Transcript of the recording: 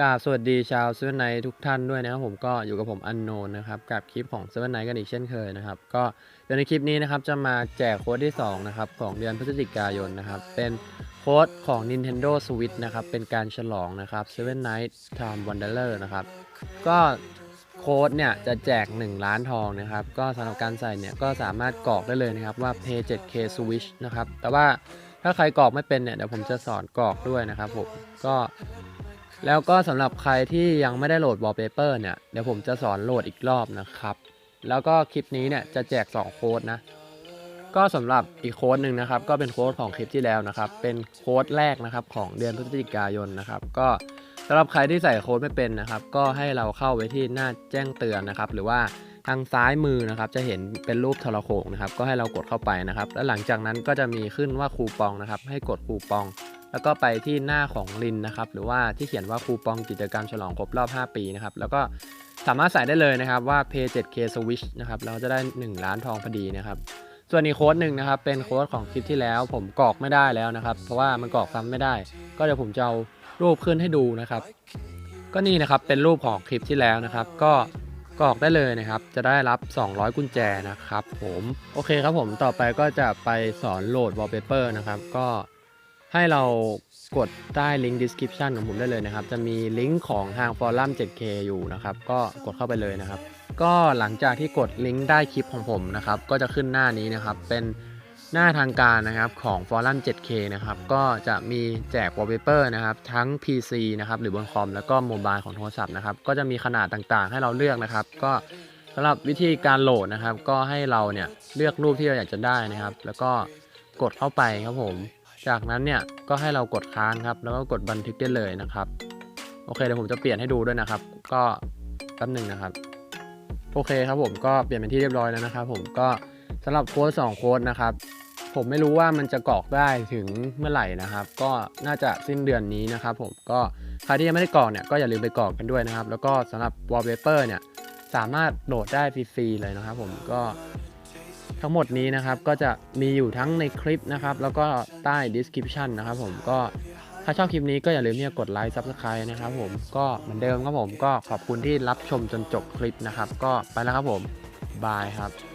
กราบสวัสดีชาวเซเว่นไนทุกท่านด้วยนะครับผมก็อยู่กับผมอันโนนนะครับกับคลิปของเซเว่นไนกันอีกเช่นเคยนะครับก็เดี๋ยวในคลิปนี้นะครับจะมาแจกโค้ดที่2นะครับของเดือนพฤศจิกายนนะครับเป็นโค้ดของ Nintendo Switch นะครับเป็นการฉลองนะครับ Seven Night Time Wanderer นะครับก็โค้ดเนี่ยจะแจก 1 ล้านทองนะครับก็สำหรับการใส่เนี่ยก็สามารถกรอกได้เลยนะครับว่า Pay 7K Switch นะครับแต่ว่าถ้าใครกรอกไม่เป็นเนี่ยเดี๋ยวผมจะสอนกรอกด้วยนะครับผมก็ แล้วก็สำหรับใครที่ยังไม่ได้โหลด wallpaper เนี่ยเดี๋ยวผมจะสอนโหลดอีกรอบนะครับ แล้วก็คลิปนี้เนี่ยจะแจก 2 โค้ดนะ ก็สำหรับอีกโค้ดหนึ่งนะครับ ก็เป็นโค้ดของคลิปที่แล้วนะครับ เป็นโค้ดแรกนะครับของเดือนพฤศจิกายนนะครับ ก็สำหรับใครที่ใส่โค้ดไม่เป็นนะครับ ก็ให้เราเข้าไปที่หน้าแจ้งเตือนนะครับ หรือว่าทางซ้ายมือนะครับ จะเห็นเป็นรูปทรโขงนะครับ ก็ให้เรากดเข้าไปนะครับ แล้วหลังจากนั้นก็จะมีขึ้นว่าคูปองนะครับ ให้กดคูปอง แล้วก็ไปที่หน้าของลินนะครับ หรือว่าที่เขียนว่าคูปองกิจกรรมฉลองครบรอบ 5 ปีนะครับ แล้วก็สามารถใส่ได้เลยนะครับว่า Pay 7K Switch นะครับ เราจะได้ 1 ล้านทองพอดีนะครับ ส่วนอีกโค้ดหนึ่งนะครับ เป็นโค้ดของคลิปที่แล้ว ผมกรอกไม่ได้แล้วนะครับ เพราะว่ามันกรอกซ้ำไม่ได้ ก็เดี๋ยวผมจะเอารูปขึ้นให้ดูนะครับ ก็นี่นะครับ เป็นรูปของคลิปที่แล้วนะครับ ก็กรอกได้เลยนะครับ จะได้รับ 200 กุญแจนะครับ ผม โอเคครับผม ต่อไปก็จะไปสอนโหลด wallpaper นะครับ ก็ ให้เรากดใต้ลิงก์ description ของผมได้เลยนะครับ จะมีลิงก์ของทางฟอรัม 7K อยู่นะครับ ก็กดเข้าไปเลยนะครับ ก็หลังจากที่กดลิงก์ได้คลิปของผมนะครับ ก็จะขึ้นหน้านี้นะครับ เป็นหน้าทางการนะครับของฟอรัม 7K นะครับ ก็จะมีแจก wallpaper นะครับ ทั้ง PC นะครับ หรือบนคอม แล้วก็โมบายของโทรศัพท์นะครับ ก็จะมีขนาดต่างๆ ให้เราเลือกนะครับ ก็สำหรับวิธีการโหลดนะครับ ก็ให้เราเนี่ยเลือกรูปที่เราอยากจะได้นะครับ แล้วก็กดเข้าไปครับผม จากนั้นเนี่ยก็ให้เรากดค้างครับ แล้วก็กดบันทึกได้เลยนะครับ โอเคเดี๋ยวผมจะเปลี่ยนให้ดูด้วยนะครับ ก็แป๊บหนึ่งนะครับ โอเคครับผมก็เปลี่ยนเป็นที่เรียบร้อยแล้วนะครับ ผมก็สำหรับโค้ด2โค้ดนะครับ ผมไม่รู้ว่ามันจะกรอกได้ถึงเมื่อไหร่นะครับ ก็น่าจะสิ้นเดือนนี้นะครับ ผมก็ใครที่ยังไม่ได้กรอกเนี่ยก็อย่าลืมไปกรอกกันด้วยนะครับ แล้วก็สำหรับ wallpaper เนี่ยสามารถโหลดได้ฟรีๆเลยนะครับ ผมก็ ทั้งหมดนี้นะครับก็จะมีอยู่ทั้งในคลิปนะครับ แล้วก็ใต้ description นะครับผมก็ถ้าชอบคลิปนี้ก็อย่าลืมที่จะกดไลค์ subscribe นะครับผมก็เหมือนเดิมครับผมก็ขอบคุณที่รับชมจนจบคลิปนะครับ ก็ไปแล้วครับผมบายครับ